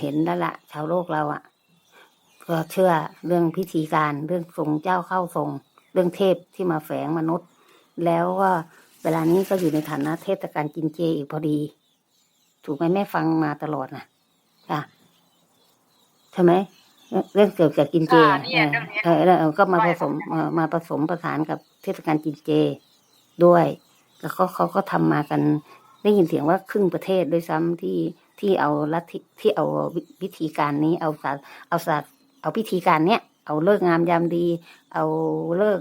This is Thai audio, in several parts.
เห็นแล้วละชาวโลกเราอะ่ะ ก็เชื่อเรื่องพิธีการเรื่องทรงเจ้าเข้าทรง เรื่องเทพที่มาแฝงมนุษย์ แล้วก็เวลานี้ก็อยู่ในฐานะเทศกาลกินเจอีกพอดี ถูกไหมแม่ฟังมาตลอดนะค่ะใช่ไหมเรื่องเกี่ยวกับกินเจค่ะเนี่ยเรื่องนี้เออเออเออก็มาผสมไหว้เอ่อมาผสมประสานกับเทศกาลกินเจด้วย แล้วเขาเขาก็ทำมากัน ได้ยินเสียงว่าครึ่งประเทศด้วยซ้ำที่ที่เอาลัทธิที่เอาวิธีการนี้เอาศาสตร์เอาศาสตร์เอาพิธีการเนี้ยเอาเลิกงามยามดี เอาเลิก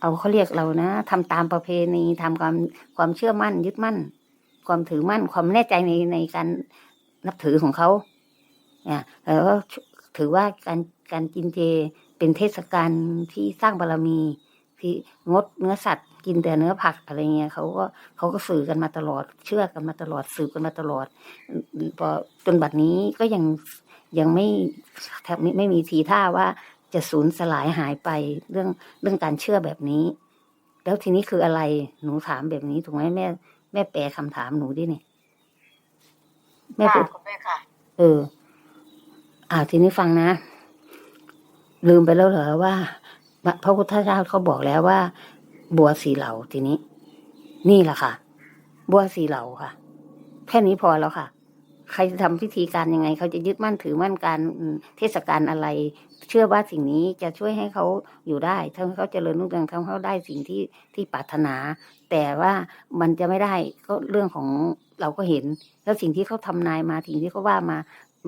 เอาเขาเรียกเรานะทำตามประเพณีทำความความเชื่อมั่น ยึดมั่น ความถือมั่น ความแน่ใจในในการนับถือของเขาเนี่ยแล้วถือว่าการการกินเจเป็นเทศกาลที่สร้างบารมี ที่งดเนื้อสัตว์กินแต่เนื้อผักอะไรเงี้ยเขาก็เขาก็สื่อกันมาตลอด เชื่อกันมาตลอดสืบกันมาตลอดพอจนบัดนี้ก็ยังยังไม่แทบไม่ไม่มีทีท่าว่าจะสูญสลายหายไปเรื่องเรื่องการเชื่อแบบนี้ แล้วทีนี้คืออะไรหนูถามแบบนี้ถูกไหมแม่ แม่แปลคำถามหนูดิเนี่ยแม่ค่ะพูดคุณแม่ค่ะเออ อ่าทีนี้ฟังนะ ลืมไปแล้วเหรอว่า พระพุทธเจ้าเขาบอกแล้วว่า บัวสีเหลาทีนี้ นี่แหละค่ะ บัวสีเหลาค่ะ แค่นี้พอแล้วค่ะ ใครจะทำพิธีการยังไง เขาจะยึดมั่นถือมั่นการเทศกาลอะไร เชื่อว่าสิ่งนี้จะช่วยให้เขาอยู่ได้ทำให้เขาเจริญรุ่งเรืองทำให้เขาได้สิ่งที่ที่ปรารถนา แต่ว่ามันจะไม่ได้ก็เรื่องของเราก็เห็น แล้วสิ่งที่เขาทำนายมาสิ่งที่เขาว่ามา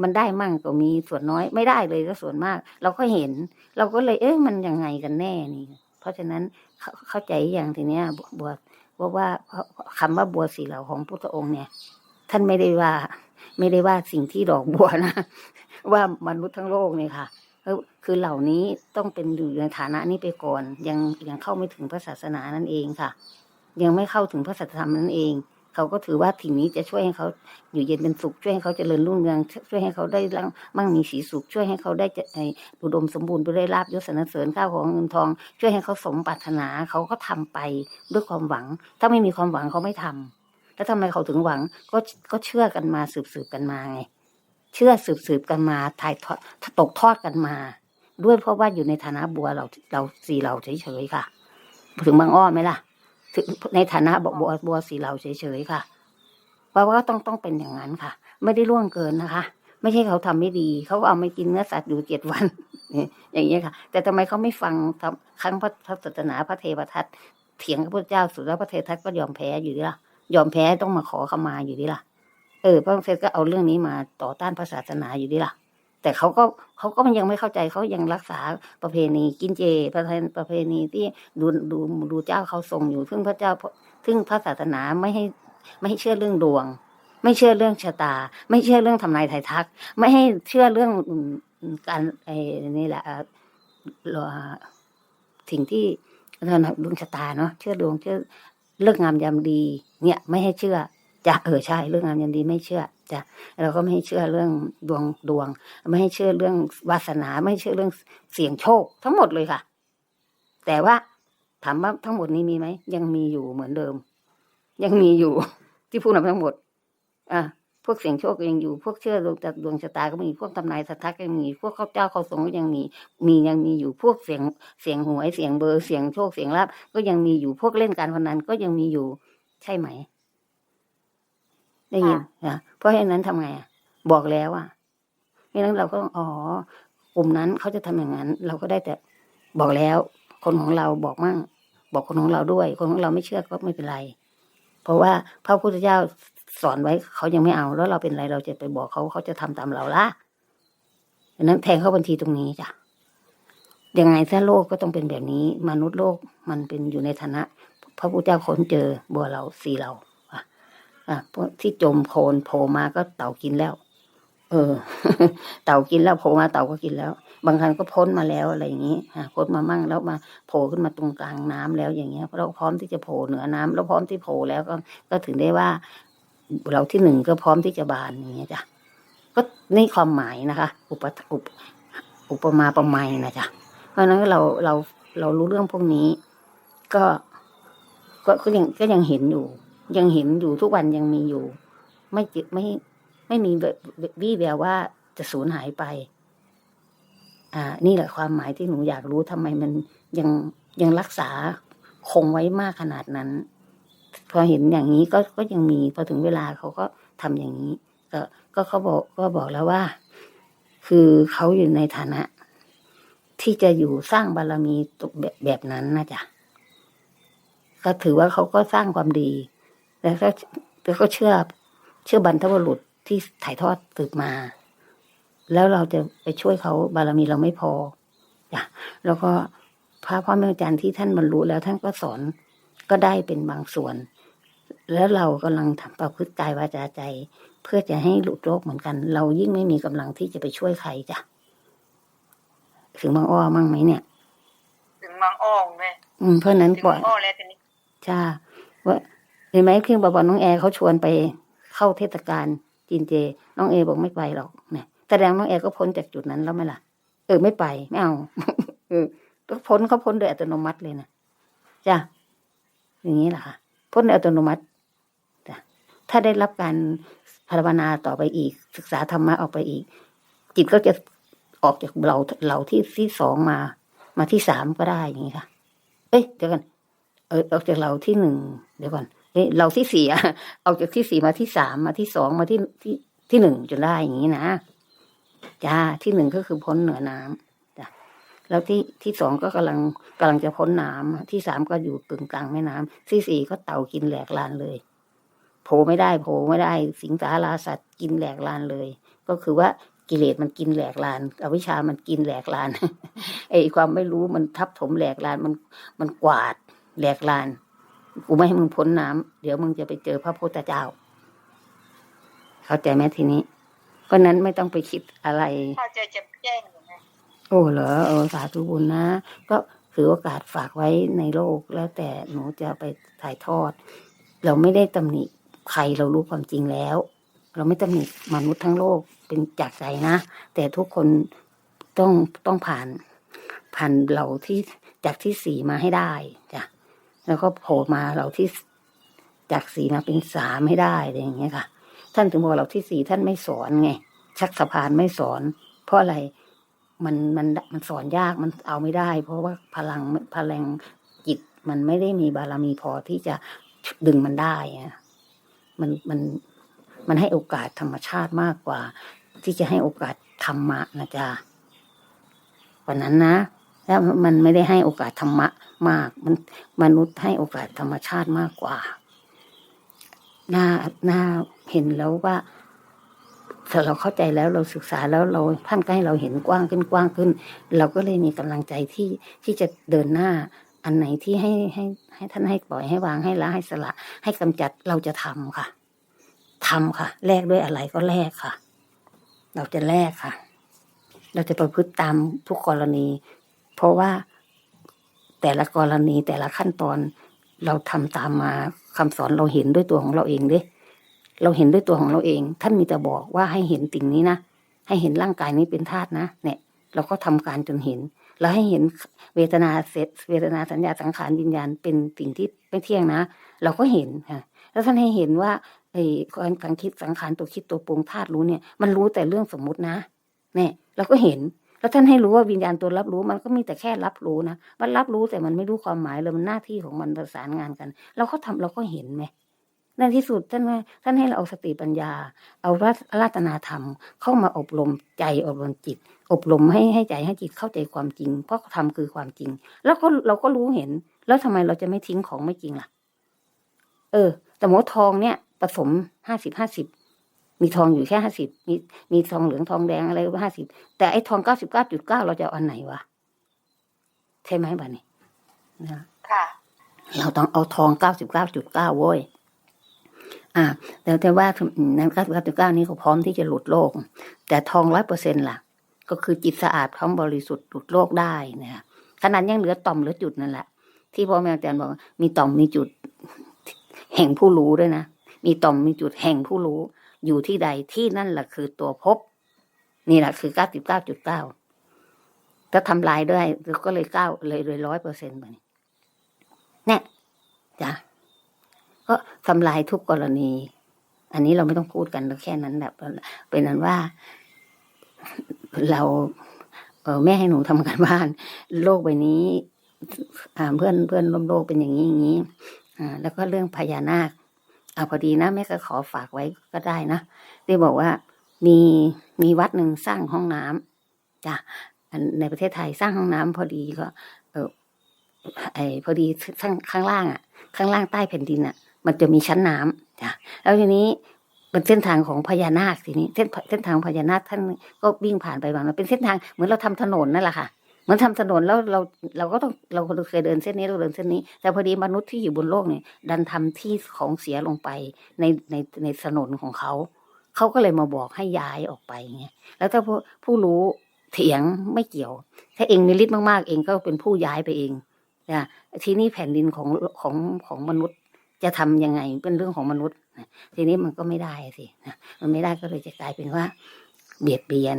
มันได้มั่งก็มีส่วนน้อยไม่ได้เลยก็ส่วนมาก เราก็เห็น เราก็เลย เอ๊ะมันยังไงกันแน่นี่ เพราะฉะนั้นเข้าใจอย่างทีเนี้ยบัวบัวว่าว่าคำว่าบัวสีเหลาของพุทธองค์เนี่ย ท่านไม่ได้ว่า ไม่ได้ว่าสิ่งที่ดอกบัวนะว่ามนุษย์ทั้งโลกเนี่ยค่ะคือคือเหล่านี้ต้องเป็นอยู่ในฐานะนี้ไปก่อน ยังยังเข้าไม่ถึงพระศาสนานั่นเองค่ะ ยังไม่เข้าถึงพระสัจธรรมนั่นเอง เขาก็ถือว่าสิ่งนี้จะช่วยให้เขาอยู่เย็นเป็นสุขช่วยให้เขาเจริญรุ่งเรืองช่วยให้เขาได้ร่างมั่งมีสีสุขช่วยให้เขาได้จะไอ้อุดมสมบูรณ์ไปด้วยลาบยศสรรเสริญข้าวของเงินทอง ช่วยให้เขาสมปรารถนาเขาก็ทำไปด้วยความหวัง ถ้าไม่มีความหวังเขาไม่ทำแล้วทำไมเขาถึงหวังก็ก็เชื่อกันมาสืบสืบกันมาไงเชื่อสืบสืบกันมาถ่ายทอดตกทอดกันมา ด้วยเพราะว่าอยู่ในฐานะบัวเราเราสีเราเฉยๆค่ะ ถึงบางอ้อไหมล่ะ ในฐานะบัวบัวบัวสีเราเฉยๆค่ะเพราะว่าต้องต้องเป็นอย่างนั้นค่ะ ไม่ได้ล่วงเกินนะคะ ไม่ใช่เขาทำไม่ดี เขาเอาไม่กินเนื้อสัตว์อยู่เจ็ดวันนี่อย่างเงี้ยค่ะ แต่ทำไมเขาไม่ฟังครั้งพระศาสนาพระเทวทัตเถียงกับพระเจ้าสุดแล้วพระเทวทัตก็ยอมแพ้อยู่ดีล่ะ ยอมแพ้ต้องมาขอขมาอยู่ดีล่ะเออพระองค์เสด็จก็เอาเรื่องนี้มาต่อต้านพระศาสนาอยู่ดีล่ะ แต่เขาก็เขาก็ยังไม่เข้าใจเขายังรักษาประเพณีกินเจ ประเพณีประเพณีที่ดูดูดูเจ้าเขาทรงอยู่ซึ่งพระเจ้าซึ่งพระศาสนาไม่ให้ไม่ให้เชื่อเรื่องดวง ไม่เชื่อเรื่องชะตา ไม่เชื่อเรื่องทำนายไทยทัก ไม่ให้เชื่อเรื่องการไอ้นี่แหละเอ่อเอ่อสิ่งที่ดวงชะตาเนาะเชื่อดวงเชื่อเลิกงามยามดี เนี่ย ไม่ให้เชื่อ จะเออใช่เรื่องงามยามดีไม่เชื่อจะเราก็ไม่ให้เชื่อเรื่องดวงดวง ไม่ให้เชื่อเรื่องวาสนา ไม่เชื่อเรื่องเสี่ยงโชค ทั้งหมดเลยค่ะ แต่ว่าถามว่าทั้งหมดนี้มีไหมยังมีอยู่เหมือนเดิม ยังมีอยู่ ที่พูดมาทั้งหมด อะพวกเสียงโชคยังอยู่ พวกเชื่อดวงดวงชะตาก็มีพวกทำนายสัทธาก็ยังมี พวกข้าเจ้าข้าทรงก็ยังมี มียังมีอยู่พวกเสียงเสียงหวยเสียงเบอร์เสียงโชคเสียงลาบก็ยังมีอยู่พวกเล่นการพนันก็ยังมีอยู่ ใช่ไหม ได้ยินนะเพราะฉะนั้นทำไงอะ บอกแล้วอะเพราะฉะนั้นเราก็อ๋อกลุ่มนั้นเขาจะทำอย่างนั้น เราก็ได้แต่บอกแล้ว คนของเราบอกมั่ง บอกคนของเราด้วย คนของเราไม่เชื่อก็ไม่เป็นไร เพราะว่าพระพุทธเจ้าสอนไว้เขายังไม่เอาแล้วเราเป็นไรเราจะไปบอกเขาเขาจะทำตามเราละดังนั้นแทงเข้าบัญชีตรงนี้จ้ะยังไงถ้าโลกก็ต้องเป็นแบบนี้ มนุษย์โลกมันเป็นอยู่ในฐานะ พระพุทธเจ้าค้นเจอบัวเราสีเรา อะที่จมโคลนโผล่มาก็เต่ากินแล้ว เออ เต่ากินแล้วโผล่มาเต่าก็กินแล้ว บางครั้งก็พ้นมาแล้วอะไรอย่างนี้ฮะพ้นมามั่งแล้วมาโผล่ขึ้นมาตรงกลางน้ำแล้วอย่างเงี้ยเราพร้อมที่จะโผล่เหนือน้ำแล้วพร้อมที่โผล่แล้วก็ก็ถึงได้ว่า เราที่หนึ่งก็พร้อมที่จะบานอย่างเงี้ยจ้ะก็นี่ความหมายนะคะ อุปอุปอุปมาประไมยนะจ๊ะเพราะฉะนั้นเราเราเรารู้เรื่องพวกนี้ ก็ก็ก็ยังก็ยังเห็นอยู่ ยังเห็นอยู่ทุกวันยังมีอยู่ ไม่ไม่ไม่มีวี่แววว่าจะสูญหายไป อ่า นี่แหละความหมายที่หนูอยากรู้ทำไมมันยังยังรักษาคงไว้มากขนาดนั้น พอเห็นอย่างนี้ก็ก็ยังมีพอถึงเวลาเขาก็ทำอย่างนี้ ก็ก็เขาบอกก็บอกแล้วว่า คือเขาอยู่ในฐานะ ที่จะอยู่สร้างบารมีตกแบบแบบนั้นนะจ๊ะก็ถือว่าเขาก็สร้างความดี แล้วก็แล้วก็เชื่อเชื่อบรรพบุรุษที่ถ่ายทอดสืบมา แล้วเราจะไปช่วยเขาบารมีเราไม่พอจ้ะแล้วก็พระพ่อแม่อาจารย์ที่ท่านบรรลุแล้วท่านก็สอนก็ได้เป็นบางส่วน แล้วเรากำลังทำประพฤติกายวาจาใจ เพื่อจะให้หลุดโรคเหมือนกัน เรายิ่งไม่มีกำลังที่จะไปช่วยใครจ้ะถึงบางอ้อมั่งไหมเนี่ย ถึงบางอ้อแม่อืมเพราะฉะนั้นถึงปล่อยบางอ้อแล้วทีนี้จ้าว่า เห็นไหมเพียงบอกว่าน้องแอร์เขาชวนไปเข้าเทศกาลจีนเจ น้องเอบอกไม่ไปหรอกเนี่ยแสดงน้องแอร์ก็พ้นจากจุดนั้นแล้วไหมล่ะ เออไม่ไปไม่เอาเออก็พ้นเขาพ้นโดยอัตโนมัติเลยนะจ้าอย่างนี้แหละค่ะพ้นโดยอัตโนมัติจ้ะถ้าได้รับการภาวนาต่อไปอีก ศึกษาธรรมะออกไปอีก จิตก็จะออกจากเราเราที่ที่สองมา มาที่สามก็ได้อย่างนี้ค่ะ เอ้ยเดี๋ยวกันเออออกจากเราที่หนึ่งเดี๋ยวก่อน เอ้ยเราที่สี่อะออกจากที่สี่มาที่สามมาที่สองมาที่ที่ที่หนึ่งจนได้อย่างนี้นะจ้าที่หนึ่งก็คือพ้นเหนือน้ำจ้ะแล้วที่ที่สองก็กำลังกำลังจะพ้นน้ำที่สามก็อยู่กึ่งกลางแม่น้ำที่สี่ก็เต่ากินแหลกลานเลยโผล่ไม่ได้โผล่ไม่ได้ สิงสาราสัตว์กินแหลกลานเลย ก็คือว่ากิเลสมันกินแหลกลานอวิชชามันกินแหลกลานไอ้ความไม่รู้มันทับถมแหลกลานมันมันกวาดแหลกลาน กูไม่ให้มึงพ้นน้ำเดี๋ยวมึงจะไปเจอพระพุทธเจ้า เข้าใจไหมทีนี้ เพราะนั้นไม่ต้องไปคิดอะไรถ้าเจอจะแจ้งอยู่ไงโอ้เหรอเออสาธุบุญนะ ก็ถือโอกาสฝากไว้ในโลกแล้วแต่หนูจะไปถ่ายทอด เราไม่ได้ตำหนิใครเรารู้ความจริงแล้ว เราไม่ตำหนิมนุษย์ทั้งโลกเป็นจากใจนะ แต่ทุกคนต้องต้องผ่านผ่านเราที่จากที่สี่มาให้ได้จ้ะ แล้วก็โผล่มาเราที่จากสี่มาเป็นสามให้ได้อะไรอย่างเงี้ยค่ะ ท่านถึงบอกเราที่สี่ท่านไม่สอนไง ชักสะพานไม่สอน เพราะอะไรมันมันมันสอนยากมันเอาไม่ได้ เพราะว่าพลังพลังจิตมันไม่ได้มีบารมีพอที่จะดึงมันได้อะมันมันมันให้โอกาสธรรมชาติมากกว่า ที่จะให้โอกาสธรรมะนะจ๊ะวันนั้นนะ แล้วมันไม่ได้ให้โอกาสธรรมะมาก มันมนุษย์ให้โอกาสธรรมชาติมากกว่าน่าน่าเห็นแล้วว่าถ้าเราเข้าใจแล้วเราศึกษาแล้วเราท่านก็ให้เราเห็นกว้างขึ้นกว้างขึ้น เราก็เลยมีกำลังใจที่ที่จะเดินหน้า อันไหนที่ให้ให้ให้ท่านให้ปล่อยให้วางให้ละให้สละ ให้กำจัดเราจะทำค่ะทำค่ะแลกด้วยอะไรก็แลกค่ะ เราจะแลกค่ะ เราจะประพฤติตามทุกกรณี เพราะว่าแต่ละกรณีแต่ละขั้นตอนเราทำตามมาคำสอนเราเห็นด้วยตัวของเราเองเด้ เราเห็นด้วยตัวของเราเอง ท่านมีแต่บอกว่าให้เห็นสิ่งนี้นะให้เห็นร่างกายนี้เป็นธาตุนะ เนี่ย เราก็ทำการจนเห็น แล้วให้เห็นเวทนาเสร็จเวทนาสัญญาสังขารวิญญาณเป็นสิ่งที่ไม่เที่ยงนะ เราก็เห็นค่ะแล้วท่านให้เห็นว่าไอ้การการคิดสังขารตัวคิดตัวปรุงธาตุรู้เนี่ย มันรู้แต่เรื่องสมมุตินะเนี่ยเราก็เห็น แล้วท่านให้รู้ว่าวิญญาณตัวรับรู้มันก็มีแต่แค่รับรู้นะมันรับรู้แต่มันไม่รู้ความหมายเลยมันหน้าที่ของมันประสานงานกัน เราก็ทำเราก็เห็นไหมในที่สุดท่านว่าท่านให้เราเอาสติปัญญา เอารัตรัตนาธรรม เข้ามาอบรมใจอบรมจิต อบรมให้ให้ใจให้จิตเข้าใจความจริง เพราะธรรมคือความจริง แล้วก็เราก็รู้เห็น แล้วทำไมเราจะไม่ทิ้งของไม่จริงล่ะ เออ แต่หมดทองเนี่ยผสมห้าสิบห้าสิบ มีทองอยู่แค่ห้าสิบมีมีทองเหลืองทองแดงอะไรห้าสิบแต่ไอ้ทองเก้าสิบเก้าจุดเก้าเราจะเอาอันไหนวะใช่ไหมบ้านี้นะค่ะ เราต้องเอาทองเก้าสิบเก้าจุดเก้าโว้ยอ่า แต่แต่ว่าในเก้าสิบเก้าจุดเก้านี้เขาพร้อมที่จะหลุดโลก แต่ทองร้อยเปอร์เซ็นต์ล่ะ ก็คือจิตสะอาดพร้อมบริสุทธิ์หลุดโลกได้นะขนาดยังเหลือต่อมเหลือจุดนั่นแหละที่พ่อแม่อาจารย์บอกว่ามีต่อมมีจุด แห่งผู้รู้ด้วยนะมีต่อมมีจุดแห่งผู้รู้ อยู่ที่ใดที่นั่นแหละคือตัวพบ นี่แหละคือเก้าสิบเก้าจุดเก้าถ้าทำลายด้วยก็เลยเก้าเลยเลยร้อยเปอร์เซ็นต์ไปเนี่ยจ้ะก็ทำลายทุกกรณี อันนี้เราไม่ต้องพูดกันเราแค่นั้นแบบเป็นนั้นว่า เราเออแม่ให้หนูทำการบ้าน โลกใบนี้เพื่อนเพื่อนร่วมโลกเป็นอย่างนี้อย่างนี้แล้วก็เรื่องพญานาค เอาพอดีนะแม่ก็ขอฝากไว้ก็ได้นะที่บอกว่ามีมีวัดหนึ่งสร้างห้องน้ำจ้ะในประเทศไทยสร้างห้องน้ำพอดีก็ เออไอพอดีข้างข้างล่างอะ ข้างล่างใต้แผ่นดินอะ มันจะมีชั้นน้ำจ้ะแล้วทีนี้เป็นเส้นทางของพญานาคทีนี้เส้นเส้นทางพญานาคท่านก็วิ่งผ่านไปมามันเป็นเส้นทางเหมือนเราทำถนนนั่นแหละค่ะ มือนทำถนนแล้วเราเราก็ต้องเราเคยเดินเส้นนี้เราเดินเส้นนี้ แต่พอดีมนุษย์ที่อยู่บนโลกเนี่ยดันทำที่ของเสียลงไปในในในถนนของเขา เขาก็เลยมาบอกให้ย้ายออกไปไงแล้วถ้าผู้ผู้รู้เถียงไม่เกี่ยว ถ้าเองมีฤทธิ์มากๆ เองก็เป็นผู้ย้ายไปเองนะทีนี้แผ่นดินของของของมนุษย์จะทำยังไงเป็นเรื่องของมนุษย์นะทีนี้มันก็ไม่ได้สินะมันไม่ได้ก็เลยจะกลายเป็นว่า เบียดเบียน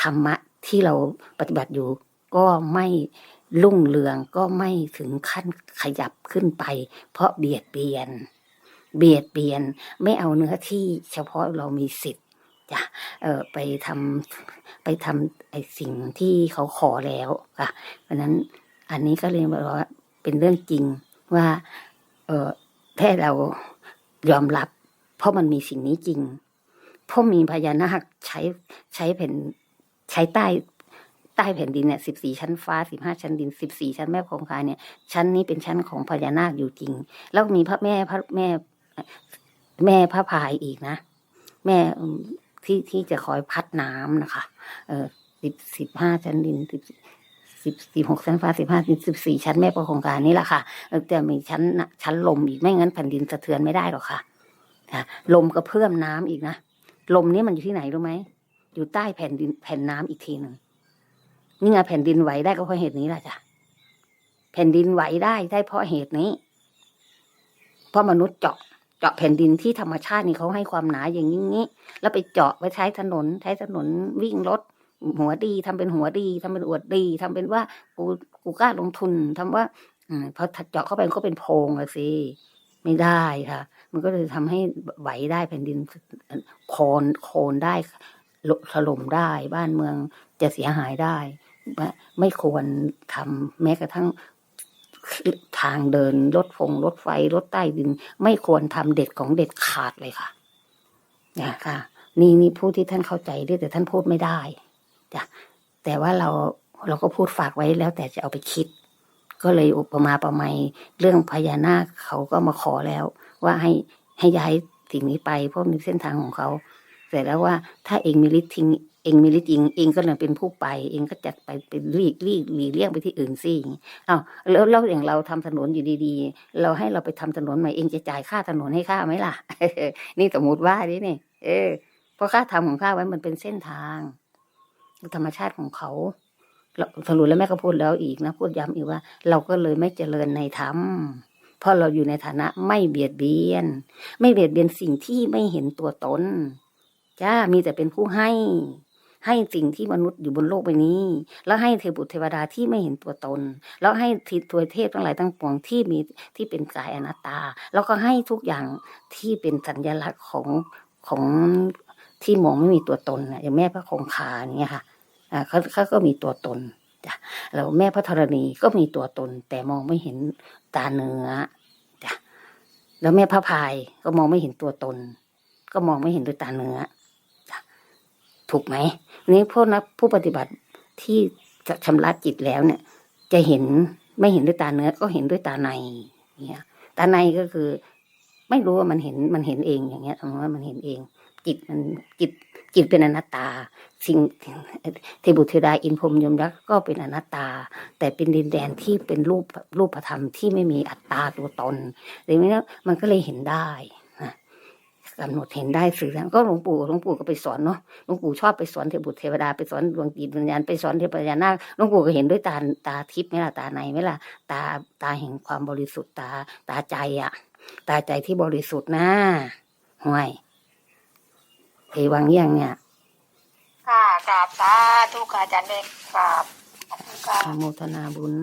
ธรรมะ ที่เราปฏิบัติอยู่ ก็ไม่รุ่งเรืองก็ไม่ถึงขั้นขยับขึ้นไป เพราะเบียดเบียน เบียดเบียนไม่เอาเนื้อที่เฉพาะเรามีสิทธิ์จะเออไปทำไปทำไอสิ่งที่เขาขอแล้วค่ะเพราะนั้นอันนี้ก็เลยบอกว่าเป็นเรื่องจริงว่า เออแค่เรายอมรับ เพราะมันมีสิ่งนี้จริงเพราะมีพญานาคใช้ใช้แผ่น ใช้ใต้ใต้แผ่นดินเนี่ยสิบสี่ชั้นฟ้าสิบห้าชั้นดินสิบสี่ชั้นแม่คงคาเนี่ย ชั้นนี้เป็นชั้นของพญานาคอยู่จริง แล้วมีพระแม่พระแม่แม่พระพายอีกนะ แม่ที่ที่จะคอยพัดน้ำนะคะ เออสิบสิบห้าชั้นดินสิบสิบสิบหกชั้นฟ้าสิบห้าสิบสี่ชั้นแม่ประคองการนี่แหละค่ะแต่มีชั้นชั้นลมอีกไม่งั้นแผ่นดินสะเทือนไม่ได้หรอกค่ะลมกระเพื่อมน้ำอีกนะลมนี้มันอยู่ที่ไหนรู้ไหม อยู่ใต้แผ่นดินแผ่นน้ำอีกทีหนึ่งนี่ไงแผ่นดินไหวได้ก็เพราะเหตุนี้แหละจ้ะแผ่นดินไหวได้ได้เพราะเหตุนี้ เพราะมนุษย์เจาะเจาะแผ่นดินที่ธรรมชาตินี่เขาให้ความหนาอย่างนี้งี้แล้วไปเจาะไปใช้ถนน ใช้ถนนวิ่งรถหัวดีทำเป็นหัวดีทำเป็นอวดดีทำเป็นว่ากูกูกล้าลงทุนทำว่าอพอเจาะเข้าไปก็เป็นโพรงอะสิไม่ได้ค่ะ มันก็เลยทำให้ไหวได้แผ่นดินโคลนโคลนได้ ถล่มได้บ้านเมืองจะเสียหายได้ ไม่ควรทำแม้กระทั่งทางเดินรถฟงรถไฟรถใต้ดิน ไม่ควรทำเด็ดของเด็ดขาดเลยค่ะนะค่ะ นี่นี่ผู้ที่ท่านเข้าใจด้วยแต่ท่านพูดไม่ได้จ้ะแต่ว่าเราเราก็พูดฝากไว้แล้วแต่จะเอาไปคิด ก็เลยอุปมาประไมยเรื่องพญานาคเขาก็มาขอแล้ว ว่าให้ให้ย้ายสิ่งนี้ไปเพราะมีเส้นทางของเขา เสร็จแล้วว่าถ้าเองมีฤทธิ์ทิ้งเองมีฤทธิ์จริงเองก็เลยเป็นผู้ไป เองก็จัดไปเป็นลีกลีกหลีเลี่ยงไปที่อื่นสิอ้าวแล้วแล้วอย่างเราทำถนนอยู่ดีๆ เราให้เราไปทำถนนใหม่เองจะจ่ายค่าถนนให้ข้าไหมล่ะ นี่สมมติว่าดิเนี่ยเออเพราะค่าทำของข้าไว้มันเป็นเส้นทาง ธรรมชาติของเขาเราสรุปแล้วแม่ก็พูดแล้วอีกนะพูดย้ำอีกว่า เราก็เลยไม่เจริญในธรรมเพราะเราอยู่ในฐานะไม่เบียดเบียน ไม่เบียดเบียนสิ่งที่ไม่เห็นตัวตน จ้ามีแต่เป็นผู้ให้ ให้สิ่งที่มนุษย์อยู่บนโลกใบนี้ แล้วให้เทพบุตรเทวดาที่ไม่เห็นตัวตน แล้วให้ทิทวยเทพทั้งหลายทั้งปวงที่มีที่เป็นกายอนัตตา แล้วก็ให้ทุกอย่างที่เป็นสัญลักษณ์ของของที่มองไม่มีตัวตนอย่างแม่พระคงคาอย่างเงี้ยค่ะเขาเขาก็มีตัวตนจ้ะแล้วแม่พระธรณีก็มีตัวตน แต่มองไม่เห็นตาเนื้อจ้ะแล้วแม่พระพายก็มองไม่เห็นตัวตน ก็มองไม่เห็นด้วยตาเนื้อ ถูกไหมนี้พวกนักผู้ปฏิบัติที่จะชำระจิตแล้วเนี่ย จะเห็นไม่เห็นด้วยตาเนื้อก็เห็นด้วยตาในเนี่ยตาในก็คือ ไม่รู้ว่ามันเห็นมันเห็นเองอย่างเงี้ยสมมติว่ามันเห็นเอง จิตมันจิตจิตเป็นอนัตตา สิ่งเทบุตรเทดาอินพรมยมยักษ์ก็เป็นอนัตตา แต่เป็นดินแดนที่เป็นรูปรูปธรรมที่ไม่มีอัตตาตัวตนดังนี้นมันก็เลยเห็นได้ กำหนดเห็นได้สื่อแล้วก็หลวงปู่หลวงปู่ก็ไปสอนเนาะหลวงปู่ชอบไปสอนเทบุตรเทวดาไปสอนดวงจิตวิญญาณไปสอนเทพยานาคหลวงปู่ก็เห็นด้วยตาตาทิพย์ไหมล่ะตาในไหมล่ะตาตาแห่งความบริสุทธิ์ตาตาใจอะตาใจที่บริสุทธิ์นะห่วยเอวังยังเนี่ยค่ะกราบสาธุค่ะอาจารย์เบกกราบขอบคุณค่ะอนุโมทนาบุญ